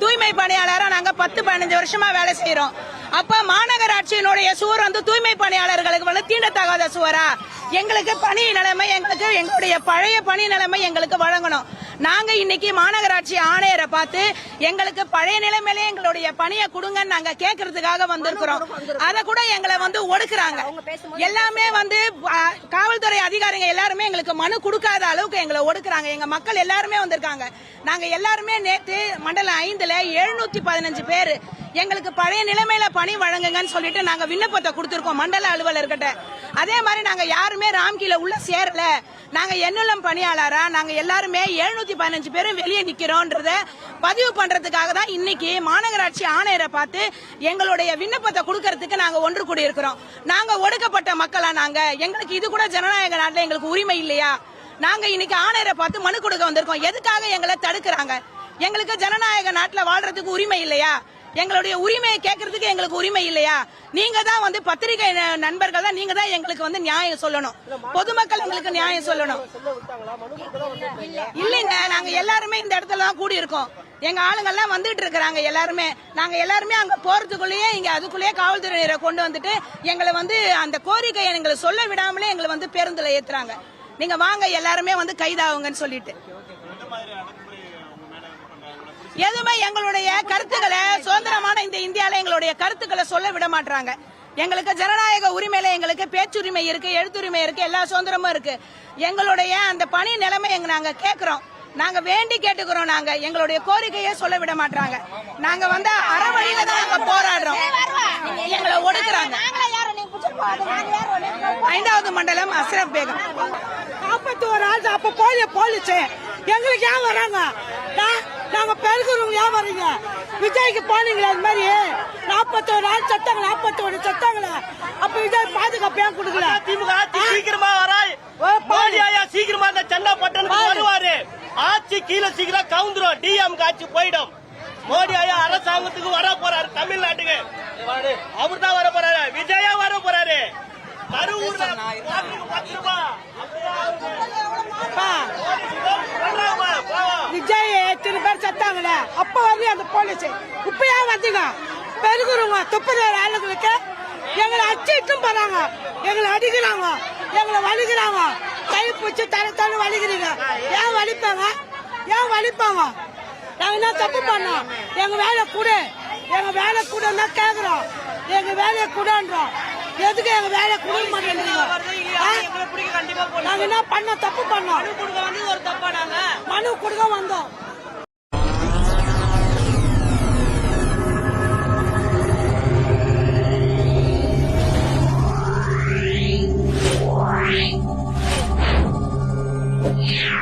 தூய்மை பணியாளராக நாங்க பத்து பதினஞ்சு வருஷமா வேலை செய்யறோம் அப்ப மாநகராட்சியினுடைய சுவர் வந்து தூய்மை பணியாளர்களுக்கு வந்து தீண்டத்தகாத சுவரா? எங்களுக்கு பணி நிலைமை எங்களுக்கு எங்களுடைய பழைய பணி நிலைமை எங்களுக்கு வழங்கணும். நாங்க இன்னைக்கு மாநகராட்சி ஆணையரை பார்த்து எங்களுக்கு பழைய நிலைமையிலே எங்களுடைய பணியை கொடுங்கன்னு நாங்க கேட்கறதுக்காக வந்திருக்கிறோம். அத கூட எங்களை வந்து ஒடுக்குறாங்க. எல்லாமே வந்து காவல்துறை அதிகாரிங்க எல்லாருமே எங்களுக்கு மனு கொடுக்காத அளவுக்கு எங்களை ஒடுக்குறாங்க. எங்க மக்கள் எல்லாருமே வந்திருக்காங்க. நாங்க எல்லாருமே நேத்து மண்டலம் ஐந்துல எழுநூத்தி பதினஞ்சு பேர் எங்களுக்கு பழைய நிலைமையில பணி வழங்குங்கன்னு சொல்லிட்டு நாங்க விண்ணப்பத்தை கொடுத்திருக்கோம் மண்டல அலுவலர்கிட்ட. அதே மாதிரி நாங்க யாருமே ராம்கில உள்ள சேரல. நாங்க என்எல்எம் பணியாளரா? நாங்க எல்லாருமே எழுநூத்தி பதினஞ்சு பேரும் வெளியே நிக்கிறோன்றத பதிவு பண்றதுக்காக தான் இன்னைக்கு மாநகராட்சி ஆணையரை பார்த்து எங்களுடைய விண்ணப்பத்தை கொடுக்கறதுக்கு நாங்க ஒன்று கூடி இருக்கிறோம் நாங்க ஒடுக்கப்பட்ட மக்களா நாங்க? எங்களுக்கு இது கூட ஜனநாயக நாட்டில் எங்களுக்கு உரிமை இல்லையா? நாங்க இன்னைக்கு ஆணையரை பார்த்து மனு கொடுக்க வந்திருக்கோம். எதுக்காக எங்களை தடுக்கிறாங்க? எங்களுக்கு ஜனநாயக நாட்டில் வாழ்றதுக்கு உரிமை இல்லையா? எங்களுடைய உரிமையை கேட்கறதுக்கு எங்களுக்கு உரிமை இல்லையா? நீங்க தான் வந்து பத்திரிகை ந- நண்பர்கள் தான் நீங்க தான் எங்களுக்கு வந்து நியாயம் சொல்லணும். பொதுமக்கள் எங்களுக்கு நியாயம் சொல்லணும். இல்லைங்க நாங்க எல்லாருமே இந்த இடத்துல தான் கூடி இருக்கோம் எங்க ஆளுங்கள்லாம் வந்துட்டு இருக்கிறாங்க எல்லாருமே. நாங்க எல்லாருமே அங்க போறதுக்குள்ளேயே இங்க அதுக்குள்ளேயே காவல்துறையினரை கொண்டு வந்துட்டு எங்களை வந்து அந்த கோரிக்கையை எங்களை சொல்ல விடாமலே எங்களை வந்து பேருந்துல ஏத்துறாங்க. நீங்க வாங்க எல்லாருமே வந்து கைதாகுங்கன்னு சொல்லிட்டு. எதுவுமே எங்களுடைய கருத்துக்களை சுதந்திரமான இந்த இந்தியால எங்களுடைய கருத்துக்களை சொல்ல விட மாட்டாங்க எங்களுக்கு ஜனநாயக உரிமையில எங்களுக்கு பேச்சுரிமை இருக்கு எழுத்துரிமை இருக்கு எல்லா சுதந்திரமும் இருக்கு எங்களுடைய அந்த பணி நிலைமை எங்க நாங்க கேக்குறோம் நாங்க வேண்டி கேட்டுக்கிறோம் நாங்க எங்களுடைய கோரிக்கையை சொல்ல விட மாட்டாங்க நாங்க வந்து அறவழியில தான் நாங்க போராடுறோம் எங்களை ஒடுக்குறாங்க ஐந்தாவது மண்டலம் அஸ்ரப் பேகம் நாற்பத்தி ஒரு ஆள் அப்ப போலி போலீஸ் எங்களுக்கு ஏன் வராங்க நாங்க பெருக்கிறவங்க ஏன் வர்றீங்க? விஜய்க்கு போனீங்களா அது மாதிரி. நாற்பத்தோரு ஆள் சத்தாங்க நாற்பத்தோரு சத்தாங்களா அப்ப விஜய் பாதுகாப்பு ஏன் கொடுக்கல? திமுக சீக்கிரமா வராய். சீக்கிரமா அந்த சென்னை பட்டணத்துக்கு பாரு. வருவாரு. ஆட்சி கீழே சீக்கிரம் கவுந்துரும். டிஎம் ஆட்சி போயிடும். மோடி ஐயா அரசாங்கத்துக்கு வர போறாரு தமிழ்நாட்டுக்கு. அவர் தான் வர போறாரு. விஜயா வர போறாரு. கரூர்ல சத்தாங்களே அப்ப வந்து அந்த போலீஸ் இப்ப ஏன் வந்தீங்க? பெருகிறவங்க துப்புற ஆளுங்களுக்கு எங்களை அச்சிட்டும் போறாங்க. எங்களை அடிக்கிறாங்க. எங்களை வலிக்கிறாங்க. கை பிடிச்சி தலை தலை வலிக்கிறீங்க. ஏன் வலிப்பாங்க? ஏன் வலிப்பாங்க? நாங்க என்ன தப்பு பண்ணோம்? எங்க வேலை கொடு. எங்க வேலை கூடன்னா கேக்குறோம். எங்க வேலையை கூடன்றோம். எதுக்கு எங்க வேலையை கொடுக்க மாட்டேங்கிறீங்க? நாங்க என்ன பண்ண தப்பு பண்ணோம். மனு கொடுக்க வந்தோம். Música